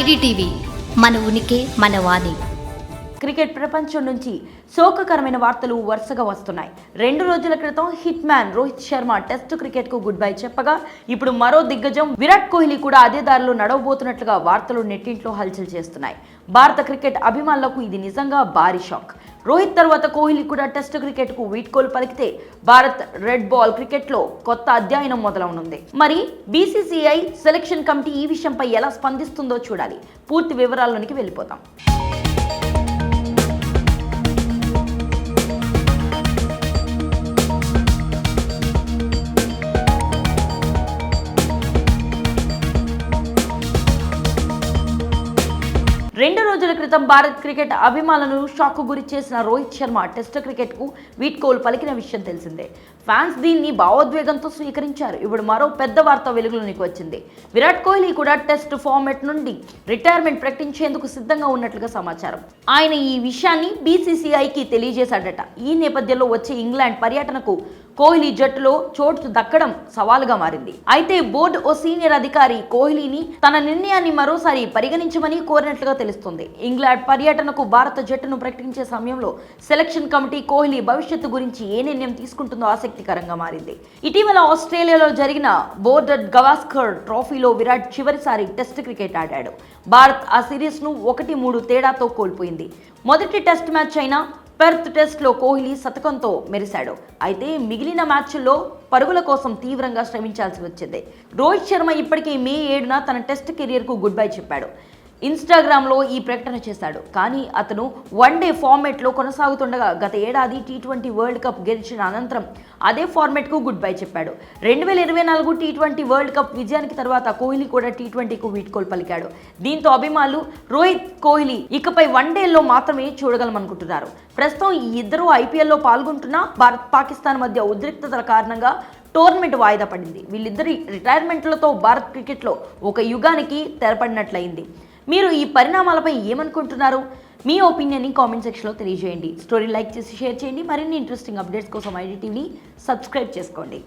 IDTV మన ఉనికి మన వాణి. క్రికెట్ ప్రపంచం నుంచి శోకకరమైన వార్తలు వరుసగా వస్తున్నాయి. రెండు రోజుల క్రితం hit man Rohit Sharma test క్రికెట్కు గుడ్ బై చెప్పగా ఇప్పుడు మరో దిగ్గజం విరాట్ కోహ్లీ కూడా అదే దారిలో నడవబోతున్నట్లుగా వార్తలు నెట్టింట్లో హల్చల్ చేస్తున్నాయి. భారత క్రికెట్ అభిమానులకు ఇది నిజంగా భారీ షాక్. రోహిత్ తర్వాత కోహ్లీ కూడా టెస్ట్ క్రికెట్కు వీడ్కోలు పలికితే భారత్ రెడ్ బాల్ క్రికెట్లో కొత్త అధ్యయనం మొదలవనుంది. మరి బీసీసీఐ సెలక్షన్ కమిటీ ఈ విషయంపై ఎలా స్పందిస్తుందో చూడాలి. పూర్తి వివరాల్లోనికి వెళ్ళిపోతాం. రెండు రోజుల క్రితం భారత్ క్రికెట్ అభిమానులను షాక్ గురి చేసిన రోహిత్ శర్మ టెస్ట్ క్రికెట్కు వీడ్కోలు పలికిన విషయం తెలిసిందే. ఫ్యాన్స్ దీన్ని భావోద్వేగంతో స్వీకరించారు. ఇప్పుడు మరో పెద్ద వార్త వెలుగులోనికి వచ్చింది. విరాట్ కోహ్లీ కూడా టెస్ట్ ఫార్మెట్ నుండి రిటైర్మెంట్ ప్రకటించేందుకు సిద్ధంగా ఉన్నట్లుగా సమాచారం. ఆయన ఈ విషయాన్ని బీసీసీఐకి తెలియజేశాడట. ఈ నేపథ్యంలో వచ్చే ఇంగ్లాండ్ పర్యటనకు కోహ్లీ జట్టులో చోటు దక్కడం సవాలుగా మారింది. అయితే బోర్డు ఓ సీనియర్ అధికారి కోహ్లీని తన నిర్ణయాన్ని మరోసారి పరిగణించమని కోరినట్లుగా తెలుస్తుంది. ఇంగ్లాండ్ పర్యటనకు భారత జట్టును ప్రకటించే సమయంలో సెలక్షన్ కమిటీ కోహ్లీ భవిష్యత్తు గురించి ఏ నిర్ణయం తీసుకుంటుందో ఆసక్తి ఆసక్తికరంగా మారింది. ఇటీవల ఆస్ట్రేలియాలో జరిగిన బోర్డర్ గవాస్కర్ ట్రోఫీలో విరాట్ చివరిసారి టెస్ట్ క్రికెట్ ఆడాడు. భారత్ ఆ సిరీస్ను ఒకటి మూడు తేడాతో కోల్పోయింది. మొదటి టెస్ట్ మ్యాచ్ అయినా పెర్త్ టెస్ట్లో కోహ్లీ శతకంతో మెరిశాడు. అయితే మిగిలిన మ్యాచ్ల్లో పరుగుల కోసం తీవ్రంగా శ్రమించాల్సి వచ్చింది. రోహిత్ శర్మ ఇప్పటికే మే ఏడున తన టెస్ట్ కెరియర్కు గుడ్ బై చెప్పాడు. ఇన్స్టాగ్రామ్లో ఈ ప్రకటన చేశాడు. కానీ అతను వన్ డే ఫార్మేట్లో కొనసాగుతుండగా గత ఏడాది టీ ట్వంటీ వరల్డ్ కప్ గెలిచిన అనంతరం అదే ఫార్మేట్కు గుడ్ బై చెప్పాడు. రెండు వేల ఇరవై నాలుగు టీ ట్వంటీ వరల్డ్ కప్ విజయానికి తర్వాత కోహ్లీ కూడా టీ ట్వంటీకు వీడ్కోలు పలికాడు. దీంతో అభిమానులు రోహిత్ కోహ్లీ ఇకపై వన్ డేలో మాత్రమే చూడగలమనుకుంటున్నారు. ప్రస్తుతం ఈ ఇద్దరు ఐపీఎల్లో పాల్గొంటున్న భారత్ పాకిస్తాన్ మధ్య ఉద్రిక్తతల కారణంగా టోర్నమెంట్ వాయిదా పడింది. వీళ్ళిద్దరి రిటైర్మెంట్లతో భారత్ క్రికెట్లో ఒక యుగానికి తెరపడినట్లయింది. మీరు ఈ పరిణామాలపై ఏమనుకుంటున్నారు? మీ ఒపీనియన్ని కామెంట్ సెక్షన్లో తెలియజేయండి. స్టోరీ లైక్ చేసి షేర్ చేయండి. మరిన్ని ఇంట్రెస్టింగ్ అప్డేట్స్ కోసం ఐడి టీవీని సబ్స్క్రైబ్ చేసుకోండి.